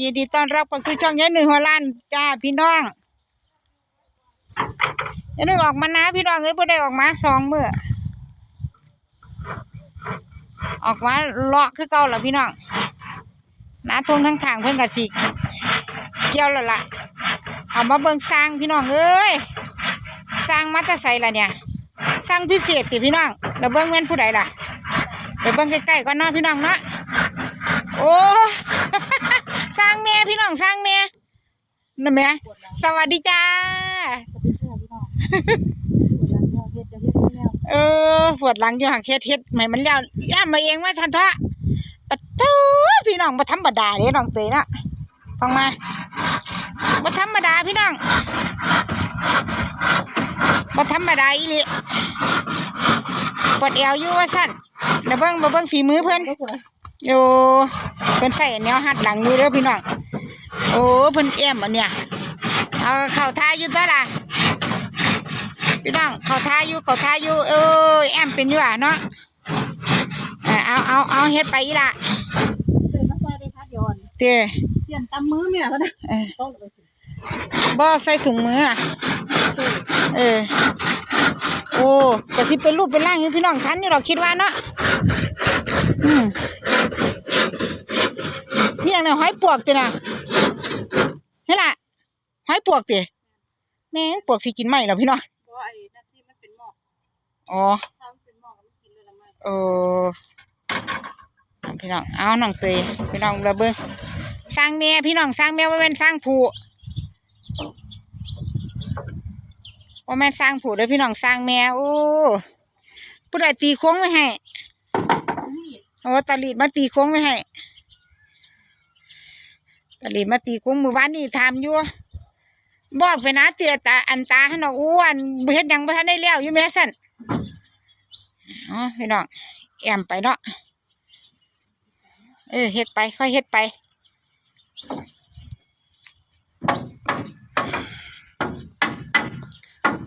ยินดีต้อนรับเข้าสู่ช่องยายหนุ่ยหัวล้านจ้าพี่น้องยายหนุ่ยออกมานะพี่น้องเอ้ยบ่ได้ออกมาสองมื้อออกมาเลาะคือเก่าล่ะพี่น้องนาทงทั้งข้างเพิ่นก็สิเกี่ยวแล้วล่ะเอามาเบิ่งสร้างพี่น้องเอ้ยสร้างมาจะใส่ล่ะเนี่ยสร้างพิเศษติพี่น้องแล้วเบิ่งแม่นผู้ใดล่ะไปเบิ่งใกล้ๆก่อนเนาะพี่น้องเนาะโอ้ สร้างแม่พี่น้องสร้างแม่นั่นแม่สวัสดีจ้า เออปวดหลังอยู่หางเคสเฮ็ดใหม่มันแล้วย่ามาเองว่าทันทะปะตูพี่น้องบ่ธรรมดาเด้น้องเตยน่ะฟังมาบ่ธรรมดาพี่น้องบ่ธรรมดาอีหลีปวดเอวอยู่ว่าสั่นเดี๋ยวเบิ่งมาเบิ่งฝีมือเพิ่อนโอ้ เพิ่นใส่แนวหัดหลังอยู่เด้อพี่น้องโอ้เพิ่นเอี่ยมอันเนี้ยเอาเข่าท้ายอยู่ตัวล่ะพี่น้องเข่าท้ายอยู่เข่าท้ายอยู่เออแอมเป็นอยู่อะเนาะเออเอาเอาเอาเฮ็ดไปอีละเดินมาซอยได้ค่ะย้อนเต้เสียนตำมือเนี่ยเขานะเออต้องไปสิบ่ใส่ถุงมืออะเออโอ้ก็สิเป็นรูปเป็นร่างอยู่พี่น้องทันอยู่หรอกคิดว่าเนาะอืมนี่อ ย่างเนี่ยหอยปวกจินะนี่ล่ะหอยปวกจิแม่งปวกสิกินไหมเหรอพี่น้องเพราะไอ้นั่นที่มันเป็นหมอกอ๋อถ้ามันเป็นหมอกมันกินเลยละมันเออพี่น้องเอาน้องเตยพี่น้องระเบิงสร้างแม่พี่น้องสร้างแม่ว่าแม่นสร้างผู้ว่าแม่นสร้างผู้เด้อพี่น้องสร้างแม่โอ้ผู้ใดตีโค้งไว้ให้นี่โอ้ตาลีดมาตีโค้งไว้ให้ ตาลีมาตีโค้งมือวานนี่ทำอยู่บอกไปนะเตียตาอันตาให้น้องอ้วนเฮ็ดยังบ่ทันได้แล้วอยู่แม่สั่นอ๋อพี่น้องแอมไปเนาะเออเฮ็ดไป ค่อยเฮ็ดไป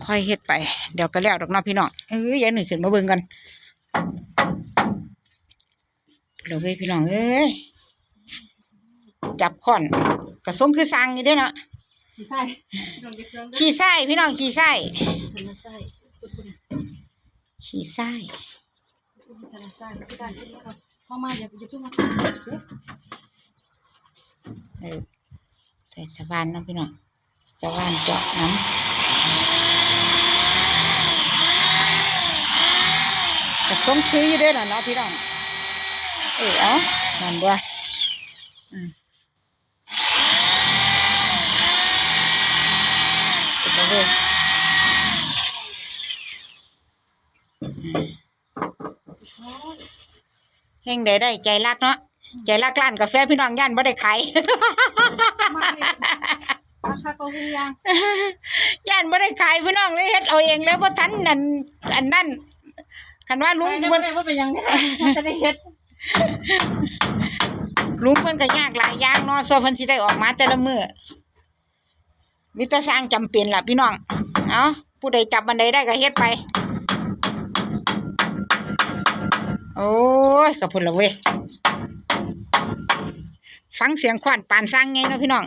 ค่อยเฮ็ดไป เดี๋ยวก็แล้วดอกนาะพี่น้องเอ้ยยายหนึ่งขึ้นมาเบิ่งกันเราเว้ยพี่น้องเอ้ย จับค่อนกระสมคือสร้างอยู่เด้อเนาะขี้ไส้ลงเด็กเครื่องด้วยขี่ไส้พี่น้องขี่ไส้ธนาไส้คุณคุณขี่ไส้คุณธนาไส้คุณได้ที่นี่ก่อนเข้ามาอย่าอย่าเพิ่งมาเออใส่สว่านเนาะพี่น้องสว่านเจาะน้ำกระสมคืออยู่เด้อเนาะเนาะพี่น้องเออเอานั่นด้วยอืมเดี๋ยวเว้ย เฮงได้ได้ใจรักเนาะใจรักร้านกาแฟพี่น้องย่านบ่ได้ขายมาเลยราคาก็คือยังย่านบ่ได้ขายพี่น้องเลยเฮ็ดเอาเองแล้วบ่ทันนั่นอันนั้นคันว่าลุงไปเพิ่นได้ว่าเป็นยังไงจะได้เฮ็ดลุงเพิ่นก็ยากหลายอย่างเนาะโซเพิ่นสิได้ออกมาแต่ละมื้อมีแต่สร้างจำเป็นล่ะพี่น้อง เอาผู้ใดจับบันไดได้ก็เฮ็ดไป โอ้ยก็พุ่นละเว้ยฟังเสียงขวานปานสร้างไงเนาะพี่น้อง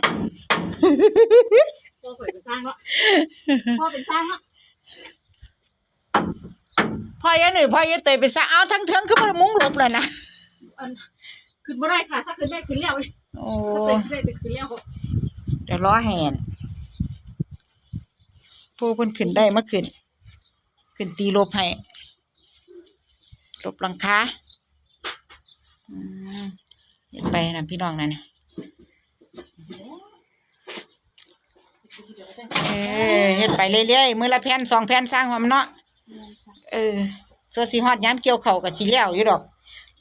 ตัวสวยเป็นสร้างแล้วพ่อเป็นสร้างแล้วพ่อยายหนุ่ยพ่อยายเตยไปซะเอาทั้งเทิงคือบ่มุ้งหลบเลยนะอันขึ้นไม่ได้ค่ะ ถ้าขึ้นได้ขึ้นแล้วเลยโอ้ถ้าขึ้นได้ขึ้นแล้วเดี๋ยวล้อแหนผู้เพิ่นขึ้นได้มาขึ้นขึ้นตีลบให้ล บหลังคาอืมเฮ็ดไปนะพี่น้องนั่นน่ะเออเฮ็ดไปเรื่อยๆ มื้อละแผ่นสองแผ่นสร้างความเนาะ เออส่วนสิฮอดยามเกี่ยวข้าวก็สิแล้วอยู่ดอก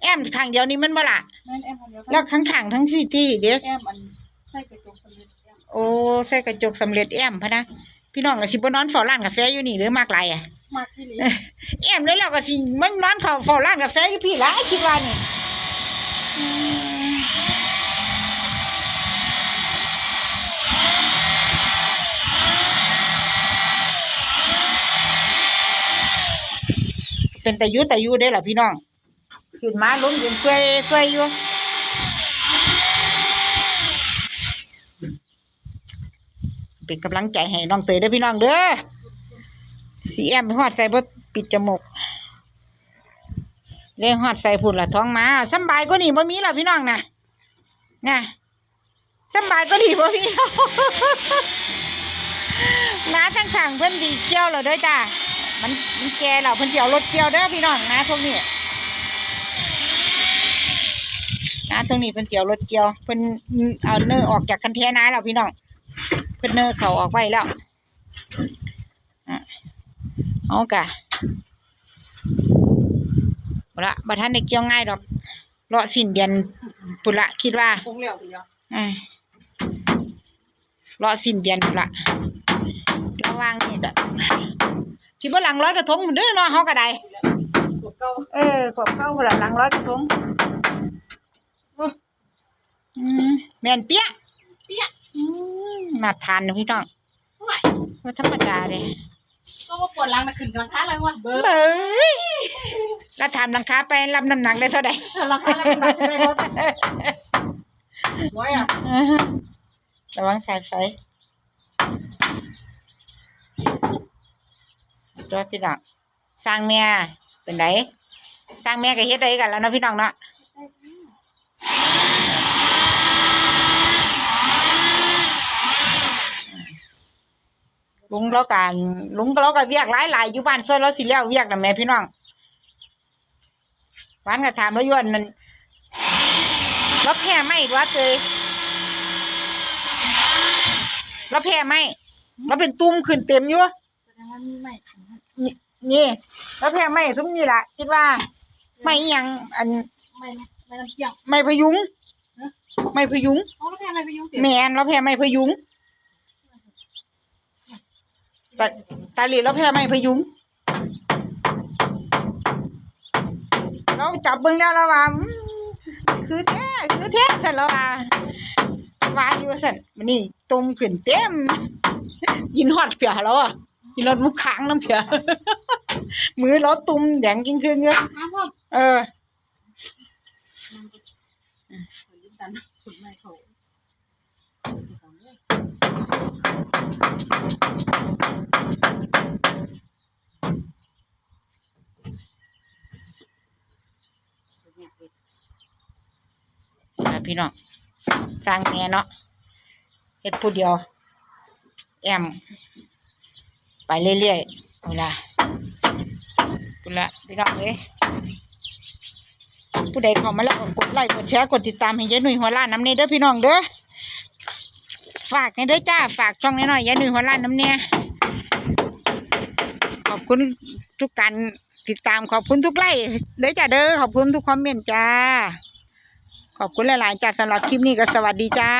แอมข้างเดียวนี้มันบ่ล่ะแม่นแอมคนเดียวแล้วข้างๆทั้งสี่ที่เด้แอมอันใส่กระจกสำเร็จแอมโอ้ใส่กระจกสำเร็จแอมพะนะ พี่น้องก็สิบ่นอนเฝ้าร้านกาแฟอยู่นี่หรือมากไรอะ มากที่ลีแอมแล้วเราก็สิมันนอนเขาเฝ้าร้านกาแฟอยู่พี่ละคิดว่านี่เป็นแต่ยุแต่ยุได้อล่ะพี่น้องขึ้นมาล้มยืนเฟื่อยเฟื่อยอยู่เป็นกำลังใจให้น้องเตยเด้พี่น้องเด้อ สีแอมไปฮอดใส่บ่ปิดจมูกเลยฮอดใส่พุ่นละท้องมาสบายก็นี่บ่มีแล้วพี่น้องนะนะสบายก็นี่บ่มีน้าทั้งข้างเพิ่อนดีเกี่ยวแล้วเด้อจ้ามันมันแก่แล้วเพิ่อนสิเอารถเกี่ยวเด้อพี่น้องนะพวกนี้นะตรงนี้เพิ่นเจียวรถเกี่ยวเพิ่นเอาเนื้อออกจากคันเทนาแล้วพี่น้องเพิ่นเนื้อเขาออกไว้แล้วอะ เอากะบ่ละบ่ทันได้เกี่ยวง่ายดอกรอสิ้นเดือนปุนละคิดว่าคงเหลียวไปแล้วอืมรอสิ้นเดือนปุนละระหว่างนี้ก็สิบ่หลังร้อยกระทงพุ่นเด้อเนาะเฮาก็ได้กดเก้าเออขวบเก้าพุ่นละหลังร้อยกระทงอืมแม่นเปี้ยเปี้ยอืมน่าทานนะพี่น้องเท่าไหร่ว่าธรรมดาเลย ก็ว่าปวดหลังมาขึ้นกลางค้าแล้ววะเบอร์เบ้ยแล้วทำหลังคาไปรับน้ำหนักได้เท่าใดหลังค้าแล้วมันจะได้รถร้อยอะระวังสายไฟรถพี่น้องสร้างแม่เป็นไดสร้างแม่ก็เฮ็ดได้กันแล้วเนาะพี่น้องเนาะ ลุงแล้วกันลุงก็เราก็เวียกหลายหลายๆอยู่บ้านเสื้อเราสิแล้วเวียกนะแม่พี่น้องหวานก็ถามแล้วยวนนั่นเราแพ้ไหมวะเตยเราแพ้ไหมเราเป็นตุ่มขึ้นเต็มอยู่แสดงว่ามีใหม่นี่นี่เราแพ้ไหมทุกนี่ล่ะคิดว่า ไม่อหยังอันไม่ไม่น้ำเกี่ยงไม่พยุงไม่พยุงเอาแล้วแค่อะไรไปยุ่งเตี๋ยแมนเราแพ้ไม่พยุง ตาตาหลีเราแพ้ไม่พยุง เราจับเบิ่งแล้วแล้วว่าอืมคือแท้คือแท้สันแล้วว่าว่าอยู่สันมันนี่ตุ่มขึ้นเต็มกินฮอดเผียแล้วอะกินรถมุกค้างน้ำเผียมือเราตุ่มแดงกิ้งคืนเงี้ยห้ามพ่อเออ ลิ้ นะพี่น้องสร้างแม่เนาะเฮ็ดผู้เดียว แอม ไปเรื่อยๆเอาละกุละพี่น้องเอ้ยผู้ใดเข้ามาแล้วก็กดไลค์กดแชร์กดติดตามให้ยายหนุ่ยหัวล้านน้ำเนเด้อพี่น้องเด้อ ฝากในเด้อจ้า ฝากช่องน้อยๆยายหนุ่ยหัวล้านน้ำเนี่ยขอบคุณทุกการติดตามขอบคุณทุกไลค์เด้อจ้าเด้อขอบคุณทุกคอมเมนต์จ้า ขอบคุณหลายๆจ้าสำหรับคลิปนี้ก็สวัสดีจ้า